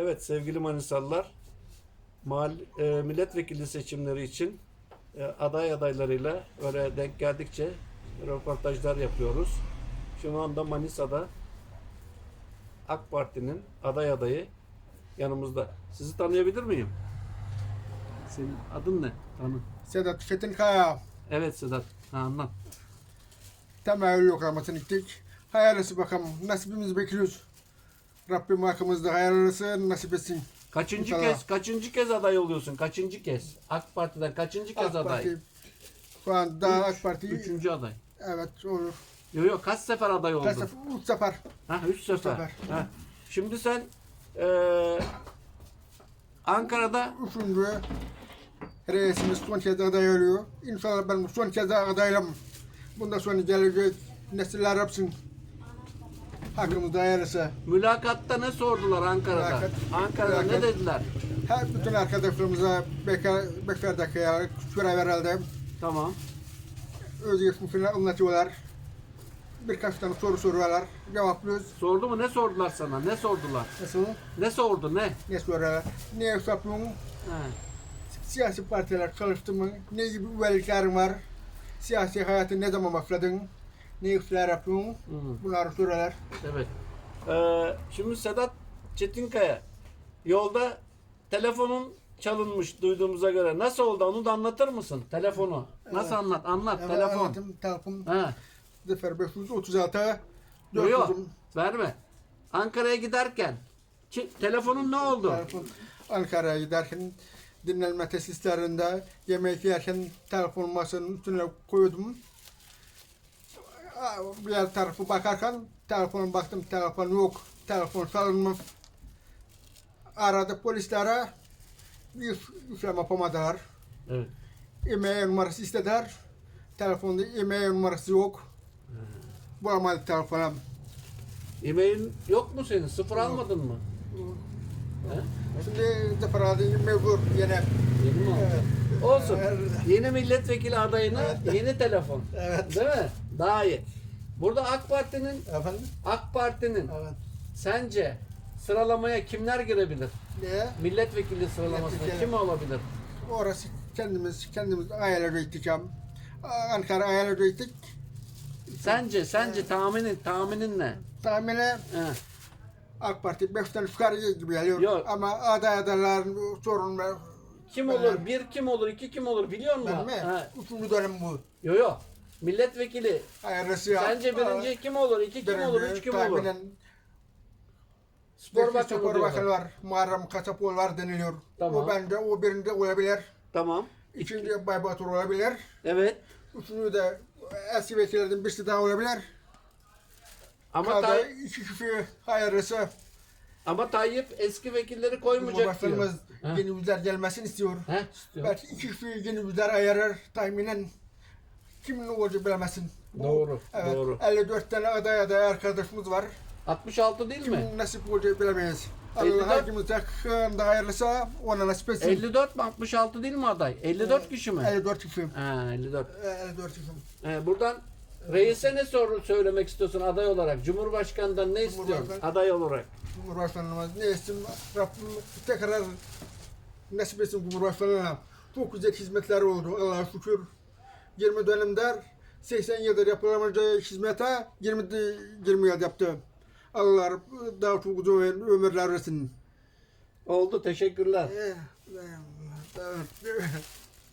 Evet sevgili Manisalılar, mahal, e, milletvekili seçimleri için e, aday adaylarıyla öyle denk geldikçe röportajlar yapıyoruz. Şu anda Manisa'da AK Parti'nin aday adayı yanımızda. Sizi tanıyabilir miyim? Senin adın ne? Tanı. Sedat Çetinkaya Evet Sedat. Ha, anlat. temayül yoklamasını gittik. Hayırlısı bakalım. Nasibimizi bekliyoruz. Rabbim hakkımızda hayırlısı nasip etsin. Kaçıncı İnşallah. kez kaçıncı kez aday oluyorsun? Kaçıncı kez? AK Parti'den kaçıncı kez AK aday? Parti, şu an daha AK Parti, Üçüncü aday. evet olur. Yok yok kaç sefer aday oldun? Kaç sefer, üç sefer. Ha, üç sefer. sefer. Ha. Şimdi sen eee, Ankara'da Üçüncü reisimiz son kez aday oluyor. İnşallah ben son kez adaylım. Bundan sonra gelecek nesiller yapsın. Hakkımızda hayırlısı. mülakatta ne sordular Ankara'da? Mülakat- Ankara'da ne mülakat- dediler? Her bütün arkadaşlarımıza bekar, bekardaki görev verildi. Tamam. öz geçmişini anlatıyorlar. Birkaç tane soru soruyorlar. Cevaplıyoruz. Sordu mu? Ne sordular sana? Ne sordular? Nasıl? Ne sordu? Ne? Ne soruyorlar? Ne yapıyorsun? Ha. Siyasi partiler çalıştın mı? Ne gibi üyeliklerin var? Siyasi hayatı ne zaman başladın? Ne işler yapıyorsun? Hı. Bunları soruyorlar. Evet. Eee, şimdi Sedat Çetinkaya yolda telefonun çalınmış duyduğumuza göre. Nasıl oldu? Onu da anlatır mısın? Telefonu. Nasıl Evet. anlat? Anlat. Evet, telefon. anlatayım. Telefon Ha. 0536 Yok yok. 400 Verme. Ankara'ya giderken ki- telefonun ne oldu? telefon Ankara'ya giderken dinlenme tesislerinde yemek yerken telefon masanın üstüne koydum. Bir tarafı bakarken telefona baktım telefon yok. Telefon salınmış. Aradı polislere. Bir işlem yapamadılar. Evet. E-mail numarası istediler. Telefonda e-mail numarası yok. Bulamadık telefonu. E-mail yok mu senin? Sıfır almadın mı? He? Şimdi defalarda mecbur yine. Yeni mi aldın? Evet. Olsun. Evet. Yeni milletvekili adayına yeni telefon. Evet. Değil mi? Daha iyi. Burada AK Parti'nin Efendim? AK Parti'nin Evet. sence sıralamaya kimler girebilir? Ne? Milletvekili sıralamasına Milletvekili. kim olabilir? Orası kendimiz kendimiz ayarladık gittik am. Ankara ayarladık gittik. Sence sence tahminin tahminin ne? Tahmini He. AK Parti 5 tane çıkar gibi geliyor. Yok. Ama aday adayların sorunları Kim olur? Bir kim olur? iki kim olur? Biliyor musun? mi? Ha. Üçüncü dönem bu. Yo yo. Milletvekili. Hayırlısı ya. Sence birinci kim olur? iki kim olur? Üç kim olur? Spor Spor bakanı Spor diyorlar. bakanı var. Muharrem Kasapoğlu var deniliyor. Tamam. O bende o birinde olabilir. Tamam. İkinci Bay Batur olabilir. Evet. Üçüncü de eski vekillerden birisi daha olabilir. Ama Kaldı Tay- iki kişi hayırlısı. ama Tayyip eski vekilleri koymayacak diyor. Cumhurbaşkanımız Ha. yeni yüzler gelmesini istiyor. He? istiyor. Belki iki kişi yeni yüzler ayarır tahminen. Kimin bilemezsin. Bu- Doğru, Evet, doğru. 54 tane aday aday arkadaşımız var. 66 değil mi? Kimin nasip olacak bilemeyiz. 54 Allah herkese da hayırlısa ona nasip etsin. 54 mi 66 değil mi aday? 54 kişi mi? 54 kişi. Ha 54. 54 kişi. Ee, buradan reise ne sor söylemek istiyorsun aday olarak? Cumhurbaşkanından ne istiyorsun Cumhurbaşkanı- aday olarak? Cumhurbaşkanımız ne isim Rabbim tekrar nasip etsin Cumhurbaşkanına. Çok güzel hizmetler oldu Allah'a şükür. 20 dönemler 80 yıldır yapılamayacağı hizmete 20, de- 20 yıl yaptı. Allah daha çok uzun ömürler versin. Oldu teşekkürler. Eh.